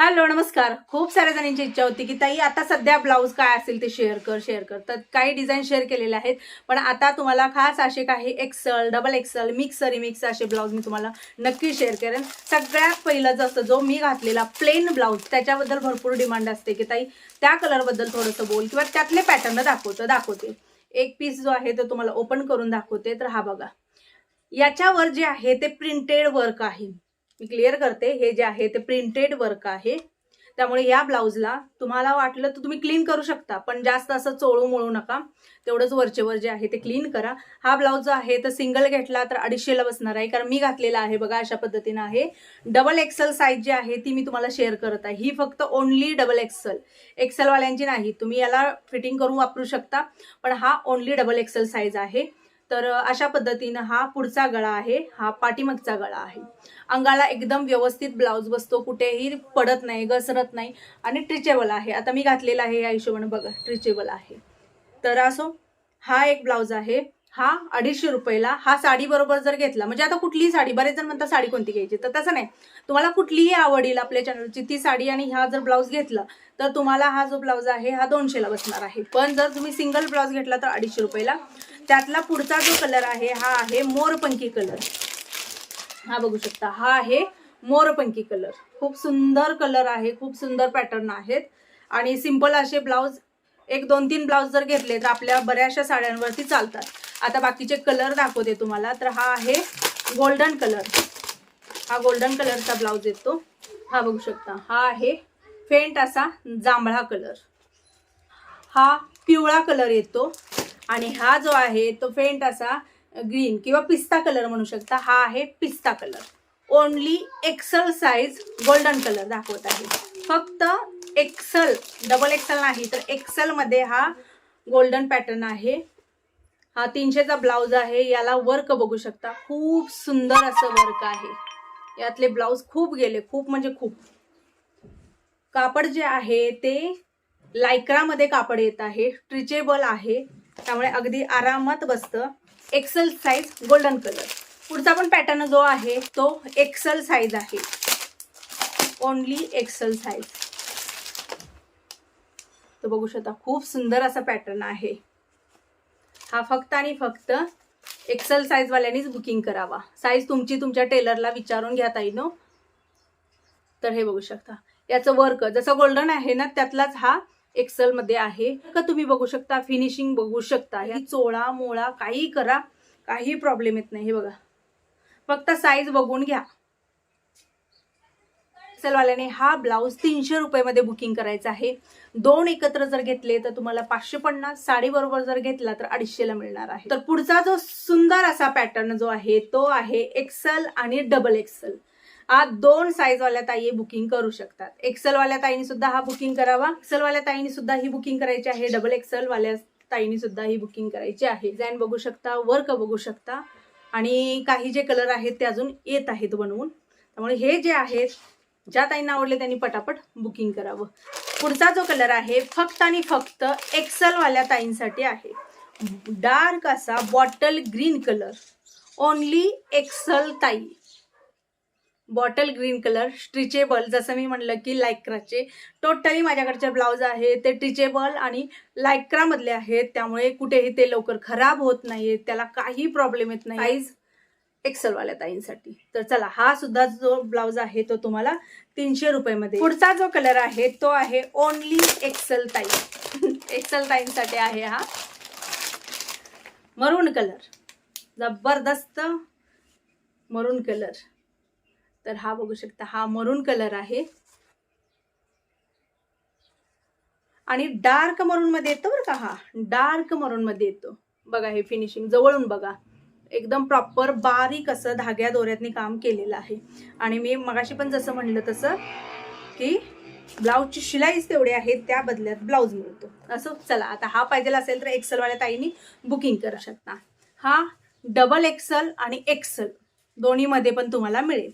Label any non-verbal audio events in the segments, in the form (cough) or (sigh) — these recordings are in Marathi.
हॅलो नमस्कार. खूप साऱ्या जणांची इच्छा होती की ताई आता सध्या ब्लाऊज काय असेल ते शेअर कर शेअर कर. तर काही डिझाईन शेअर केलेले आहेत पण आता तुम्हाला खास असे काही XL double XL mix remix असे ब्लाऊज मी तुम्हाला नक्की शेअर करेन. सगळ्यात पहिलं जसं जो मी घातलेला प्लेन ब्लाऊज त्याच्याबद्दल भरपूर डिमांड असते की ताई त्या कलरबद्दल थोडंसं बोल किंवा त्यातले पॅटर्न दाखवतं दाखवते. एक पीस जो आहे तो तुम्हाला ओपन करून दाखवते तर हा बघा. याच्यावर जे आहे ते प्रिंटेड वर्क आहे. मी क्लिअर करते. हे जे आहे ते प्रिंटेड वर्क आहे. त्यामुळे या ब्लाऊजला तुम्हाला वाटलं तर तुम्ही क्लीन करू शकता पण जास्त असं चोळू मोळू नका. तेवढंच वरचेवर जे आहे ते क्लीन करा. हा ब्लाऊज जो आहे तर सिंगल घेतला तर अडीचशेला बसणार आहे कारण मी घातलेला आहे बघा अशा पद्धतीनं आहे. डबल एक्सल साईज जी आहे ती मी तुम्हाला शेअर करत आहे. ही फक्त ओनली डबल एक्सल एक्सेलवाल्यांची नाही. तुम्ही याला फिटिंग करून वापरू शकता पण हा ओनली डबल एक्सल साईज आहे. तर अशा पद्धतीनं हा पुढचा गळा आहे हा पाठीमागचा गळा आहे. अंगाला एकदम व्यवस्थित ब्लाऊज बसतो कुठेही पडत नाही घसरत नाही आणि ट्रिचेबल आहे. आता मी घातलेला आहे या हिशोबाने बघा ट्रिचेबल आहे. तर असो हा एक ब्लाऊज आहे. हा अडीचशे रुपयाला हा साडी बरोबर जर घेतला म्हणजे आता कुठलीही साडी बरेच जण म्हणतात साडी कोणती घ्यायची? तर तसं नाही. तुम्हाला कुठलीही आवडील आपल्या चॅनलची ती साडी आणि हा जर ब्लाऊज घेतला तर तुम्हाला हा जो ब्लाऊज आहे हा दोनशेला बसणार आहे. पण जर तुम्ही सिंगल ब्लाऊज घेतला तर अडीचशे रुपयाला. त्यातला पुढचा जो कलर आहे हा आहे मोरपंखी कलर हा बघू शकता हा आहे मोरपंखी कलर खूप सुंदर कलर आहे खूप सुंदर पॅटर्न आहेत. आणि सिंपल असे ब्लाऊज एक दोन तीन ब्लाऊज जर घेतले तर आपल्या बऱ्याचशा साड्यांवरती चालतात. आता बाकीचे कलर दाखवते तुम्हाला. तर हा आहे गोल्डन कलर हा गोल्डन कलरचा ब्लाऊज येतो. हा बघू शकता. हा आहे फेंट असा जांभळा कलर हा पिवळा कलर येतो. आणि हा जो आहे तो फेंट असा ग्रीन किंवा पिस्ता कलर म्हणू शकता. हा आहे पिस्ता colour only XL size golden colour दाखवत आहे. फक्त एक्सल डबल एक्सल नाही तर एक्सलमध्ये हा गोल्डन पॅटर्न आहे. हा तीनशेचा ब्लाऊज आहे. याला वर्क बघू शकता. खूप सुंदर असं वर्क आहे. यातले ब्लाऊज खूप गेले. खूप म्हणजे खूप. कापड जे आहे ते लायक्रामध्ये कापड येत आहे. स्ट्रिचेबल आहे. त्यामुळे अगदी आरामात बसतं. एक्सल साईज गोल्डन कलर पुढचा पण पॅटर्न जो आहे तो एक्सल साईज आहे. ओनली एक्सल साईज तो बघू शकता खूप सुंदर असा पॅटर्न आहे. हा फक्त आणि फक्त एक्सल साईजवाल्यांनीच बुकिंग करावा. साईज तुमची तुमच्या टेलरला विचारून घ्या ताई नो तर हे बघू शकता. याचं वर्क जसं गोल्डन आहे ना त्यातलाच हा एक्सेलमध्ये आहे. का तुम्ही बघू शकता फिनिशिंग बघू शकता. ही चोळा मोळा काही करा. काही प्रॉब्लेम येत नाही हे बघा. फक्त साईज बघून घ्या. एक्सेलवाल्याने हा ब्लाऊज तीनशे रुपयामध्ये बुकिंग करायचा आहे. दोन एकत्र जर घेतले तर तुम्हाला पाचशे पन्नास साडी बरोबर जर घेतला तर अडीचशेला मिळणार आहे. तर पुढचा जो सुंदर असा पॅटर्न जो आहे तो आहे एक्सल आणि डबल एक्सल हा दोन साईजवाल्या ताई बुकिंग करू शकतात. एक्सेल वाल्या सुद्धा हा बुकिंग करावा. एक्सेल वाल्या सुद्धा ही बुकिंग करायची आहे. डबल एक्सेल वाल्या ताईनी सुद्धा ही बुकिंग करायची आहे. डिझाईन बघू शकता वर्क बघू शकता. आणि काही जे कलर आहेत ते अजून येत आहेत बनवून. त्यामुळे हे जे आहेत ज्या ताईंना आवडले त्यांनी पटापट बुकिंग करावं. पुढचा जो कलर आहे फक्त आणि फक्त एक्सलवाल्या ताईंसाठी आहे. डार्क असा bottle green colour only XL ताई. बॉटल ग्रीन कलर स्ट्रिचेबल जसं मी म्हणलं की लायक्राचे टोटली माझ्याकडचे ब्लाऊज आहे ते स्ट्रिचेबल आणि लायक्रामधले आहेत. त्यामुळे कुठेही ते लवकर खराब होत नाहीत. त्याला काही प्रॉब्लेम येत नाही साईज एक्सलवाल्या ताईंसाठी. तर चला हा सुद्धा जो ब्लाऊज आहे तो तुम्हाला तीनशे रुपयामध्ये पुढचा जो कलर आहे तो आहे ओनली एक्सल ताई. (laughs) एक्सल ताईंसाठी आहे हा. मरून कलर. जबरदस्त मरून कलर. तर हा बघू शकता हा मरून कलर आहे. आणि डार्क मरून मध्ये येतो बरं का हा. डार्क मरून मध्ये येतो. बघा हे फिनिशिंग जवळून बघा. एकदम प्रॉपर बारीक असं धाग्या दोऱ्यातनी काम केलेलं आहे. आणि मी मगाशी पण जसं म्हणलं तसं की ब्लाऊजची शिलाईच तेवढी आहे त्या बदल्यात ब्लाऊज मिळतो. असं चला आता हा पाहिजे असेल तर एक्सलवाल्या ताईंनी बुकिंग करू शकता. हा डबल एक्सल आणि एक्सल दोन्हीमध्ये पण तुम्हाला मिळेल.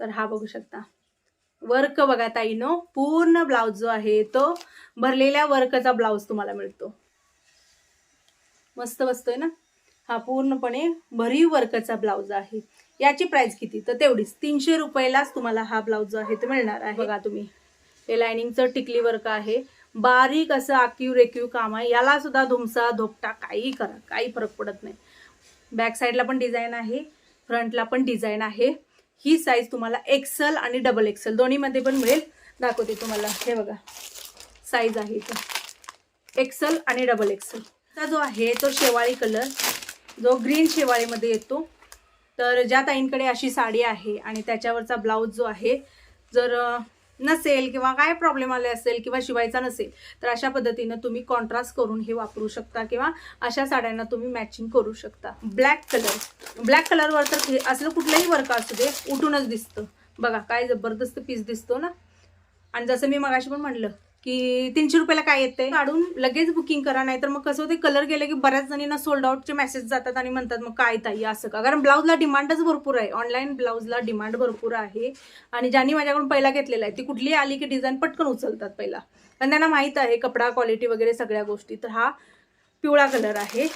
तर हा बघू शकता. वर्क बघा ताईनो पूर्ण ब्लाऊज जो आहे तो भरलेल्या वर्कचा ब्लाऊज तुम्हाला मिळतो. मस्त बसतोय ना? हा पूर्णपणे भरीव वर्कचा ब्लाऊज आहे. याची प्राइस किती? तर तेवढीच. तीनशे रुपयालाच तुम्हाला हा ब्लाऊज आहे तो मिळणार आहे. बघा तुम्ही. हे लायनिंगचं टिकली वर्क आहे. बारीक असं आकीव रेकीव काम आहे. याला सुद्धा धुमसा धोपटा काही करा काही फरक पडत नाही. बॅक साईडला पण डिझाईन आहे फ्रंटला पण डिझाईन आहे. ही साईज तुम्हाला एक्सल आणि डबल एक्सल दोन्हीमध्ये पण मिळेल. दाखवते तुम्हाला. हे बघा. साईज आहे इथं. एक्सल आणि डबल एक्सल हा जो आहे तो शेवाळी कलर जो ग्रीन शेवाळीमध्ये येतो. तर ज्या ताईंकडे अशी साडी आहे आणि त्याच्यावरचा ब्लाऊज जो आहे जर नसेल किंवा काय प्रॉब्लेम आले असेल किंवा शिवायचा नसेल तर अशा पद्धतीनं तुम्ही कॉन्ट्रास्ट करून हे वापरू शकता किंवा अशा साड्यांना तुम्ही मॅचिंग करू शकता. ब्लॅक कलर ब्लॅक कलरवर तर हे असलं कुठलंही वर्क असू दे उठूनच दिसतं. बघा काय जबरदस्त पीस दिसतो ना. आणि जसं मी मगाशी पण म्हणलं की तीनशे रुपयाला काय येते काढून लगेच बुकिंग करा नाही तर मग कसं होते कलर गेले की बऱ्याच जणींना सोल्ड आउटचे मेसेज जातात आणि म्हणतात मग काय ताई असं का? कारण ब्लाऊजला डिमांडच भरपूर आहे. ऑनलाईन ब्लाऊजला डिमांड भरपूर आहे. आणि ज्यांनी माझ्याकडून पहिला घेतलेला आहे ती कुठली आली की डिझाईन पटकन उचलतात पहिला. कारण त्यांना माहीत आहे कपडा क्वालिटी वगैरे सगळ्या गोष्टी. तर हा पिवळा कलर आहे.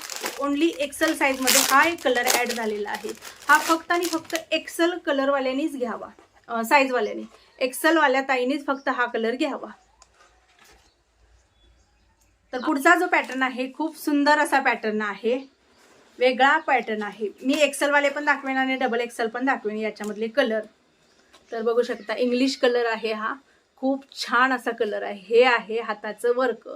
ओनली एक्सेल साईजमध्ये हा एक कलर ॲड झालेला आहे. हा फक्त आणि फक्त एक्सल कलरवाल्यानीच घ्यावा. साईजवाल्याने एक्सेलवाल्या ताईनीच फक्त हा कलर घ्यावा. तर पुढचा जो पॅटर्न आहे खूप सुंदर असा पॅटर्न आहे. वेगळा पॅटर्न आहे. मी एक्सेलवाले पण दाखवेन आणि डबल एक्सेल पण दाखवेन याच्यामधले कलर तर बघू शकता इंग्लिश कलर आहे हा. खूप छान असा कलर आहे. हे आहे हाताचं वर्क.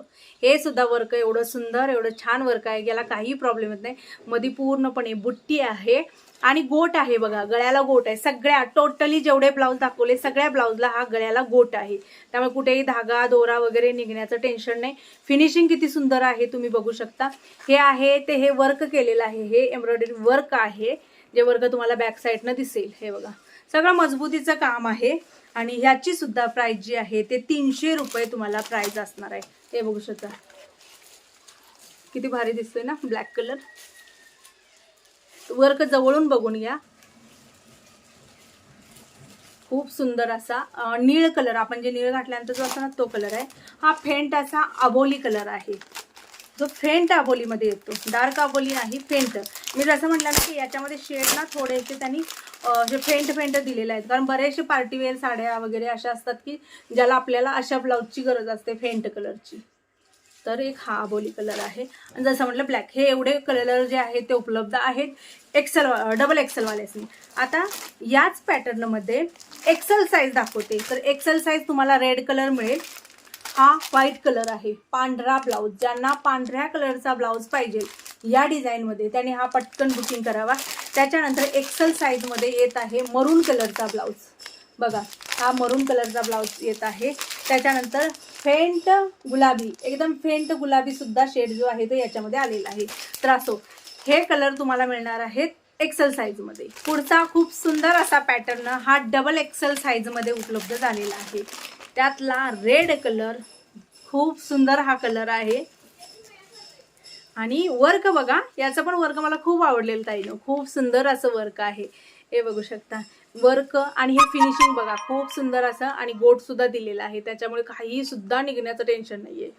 हे सुद्धा वर्क एवढं सुंदर एवढं छान वर्क आहे. याला काही प्रॉब्लेम येत नाही. मध्ये पूर्णपणे बुट्टी आहे आणि गोट आहे बघा गळ्याला गोट आहे. सगळ्या टोटली जेवढे ब्लाऊज दाखवले सगळ्या ब्लाऊजला हा गळ्याला गोट आहे. त्यामुळे कुठेही धागा दोरा वगैरे निघण्याचं टेन्शन नाही. फिनिशिंग किती सुंदर आहे तुम्ही बघू शकता. हे आहे ते हे वर्क केलेलं आहे. हे एम्ब्रॉयडरी वर्क आहे. जे वर्क तुम्हाला बॅक साईडनं दिसेल. हे बघा. सगळं मजबूतीचं काम आहे. आणि ह्याची सुद्धा प्राइस जी आहे ते तीनशे रुपये तुम्हाला प्राइस असणार आहे. हे बघू शकता. किती भारी दिसतोय ना ब्लॅक कलर वर्क जवळून बघून घ्या. खूप सुंदर असा निळ कलर आपण जे निळ घातल्यानंतर जो असतो ना तो कलर आहे. हा फेंट असा अबोली कलर आहे. जो फेंट अबोलीमध्ये येतो. डार्क अबोली नाही फेंट. मी जसं म्हटलं ना की याच्यामध्ये शेड ना थोडेसे त्यांनी हे फेंट फेंट दिलेले आहेत. कारण बरेचसे पार्टीवेअर साड्या वगैरे अशा असतात की ज्याला आपल्याला अशा ब्लाऊजची गरज असते फेंट कलरची. तर एक हा अबोली कलर आहे. आणि जसं म्हटलं ब्लॅक हे एवढे कलर जे आहेत ते उपलब्ध आहेत एक्सेल डबल एक्सेलवाल्यासनी आता याच पॅटर्नमध्ये एक्सेल साईज दाखवते. तर एक्सेल साईज तुम्हाला रेड कलर मिळेल. हा व्हाईट कलर आहे. पांढरा ब्लाऊज. ज्यांना पांढऱ्या कलरचा ब्लाऊज पाहिजे या डिझाईनमध्ये त्याने हा पटकन बुकिंग करावा. त्याच्यानंतर एक्सल साईजमध्ये येत आहे मरून कलरचा ब्लाऊज बघा हा मरून कलरचा ब्लाऊज येत आहे. त्याच्यानंतर फेंट गुलाबी एकदम फेंट गुलाबीसुद्धा शेड जो आहे तो याच्यामध्ये आलेला आहे. तर असो हे कलर तुम्हाला मिळणार आहेत एक्सेल साईजमध्ये पुढचा खूप सुंदर असा पॅटर्न हा डबल एक्सेल साईजमध्ये उपलब्ध झालेला आहे. त्यातला रेड कलर खूप सुंदर हा कलर आहे. आणि वर्क बघा याचं पण वर्क मला खूप आवडलेलं ताईनं. खूप सुंदर असं वर्क आहे. हे बघू शकता. वर्क आणि हे फिनिशिंग बघा खूप सुंदर असं आणि गोट सुद्धा दिलेला आहे. त्याच्यामुळे काही सुद्धा निघण्याचं टेन्शन नाहीये.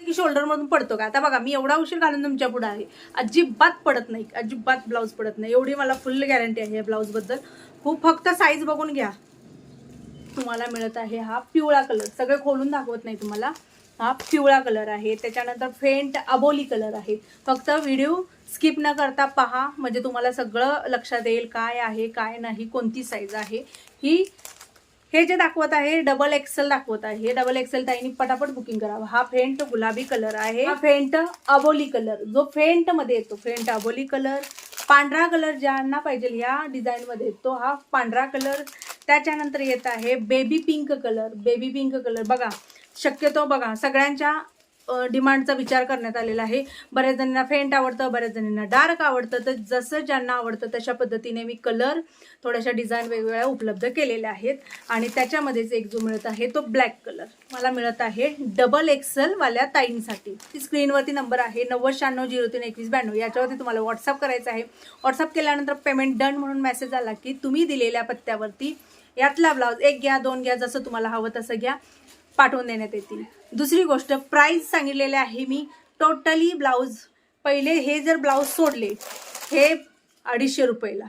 की शोल्डर मधून पडतो का? आता बघा मी एवढा उशीर घालून तुमच्यापुढे आहे. अजिबात पडत नाही अजिबात ब्लाऊज पडत नाही. एवढी मला फुल गॅरंटी आहे या ब्लाऊजबद्दल. खूप फक्त साईज बघून घ्या. तुम्हाला मिळत आहे हा पिवळा कलर सगळे खोलून दाखवत नाही तुम्हाला. हा पिवळा कलर आहे. त्याच्यानंतर फेंट अबोली कलर आहे. फक्त व्हिडिओ स्किप न करता पहा. म्हणजे तुम्हाला सगळं लक्षात येईल काय आहे काय नाही कोणती साईज आहे. ही हे जे दाखवत आहे डबल एक्सेल दाखवत आहे. हे डबल एक्सेल ताईनी पटापट बुकिंग करावं. हा फेंट गुलाबी कलर आहे. हा फेंट अबोली कलर. जो फेंटमध्ये येतो फेंट अबोली कलर. पांढरा कलर ज्यांना पाहिजे या डिझाईन मध्ये येतो हा पांढरा कलर. त्याच्यानंतर येत आहे baby pink colour. Baby pink colour. बघा शक्यतो बघा सगळ्यांच्या डिमांडचा विचार करण्यात आलेला आहे. बऱ्याच जणांना फेंट आवडतं बऱ्याच जणांना डार्क आवडतं. तर जसं ज्यांना आवडतं तशा पद्धतीने मी कलर थोड्याशा डिझाईन वेगवेगळ्या उपलब्ध केलेल्या आहेत. आणि त्याच्यामध्येच एक जो मिळत आहे तो ब्लॅक कलर. मला मिळत आहे डबल एक्सलवाल्या ताईंसाठी. ताईंसाठी स्क्रीनवरती नंबर आहे नव्वद शहाण्णव झिरो तीन एकवीस ब्याण्णव. याच्यावरती तुम्हाला व्हॉट्सअप करायचं आहे. व्हॉट्सअप केल्यानंतर पेमेंट डन म्हणून मेसेज आला की तुम्ही दिलेल्या पत्त्यावरती यातला ब्लाऊज एक घ्या दोन घ्या जसं तुम्हाला हवं तसं घ्या. पाठवून देण्यात येतील. दुसरी गोष्ट प्राईस सांगितलेले आहे मी. टोटली ब्लाऊज पहिले हे जर ब्लाऊज सोडले हे अडीचशे रुपयाला.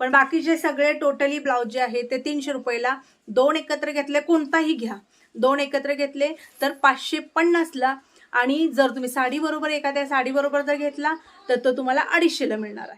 पण बाकीचे सगळे टोटली ब्लाऊज जे आहे ते तीनशे रुपयाला. दोन एकत्र घेतले कोणताही घ्या. दोन एकत्र घेतले तर पाचशे पन्नासला. आणि जर तुम्ही साडीबरोबर एखाद्या साडीबरोबर जर घेतला तर तो तुम्हाला अडीचशेला मिळणार आहे.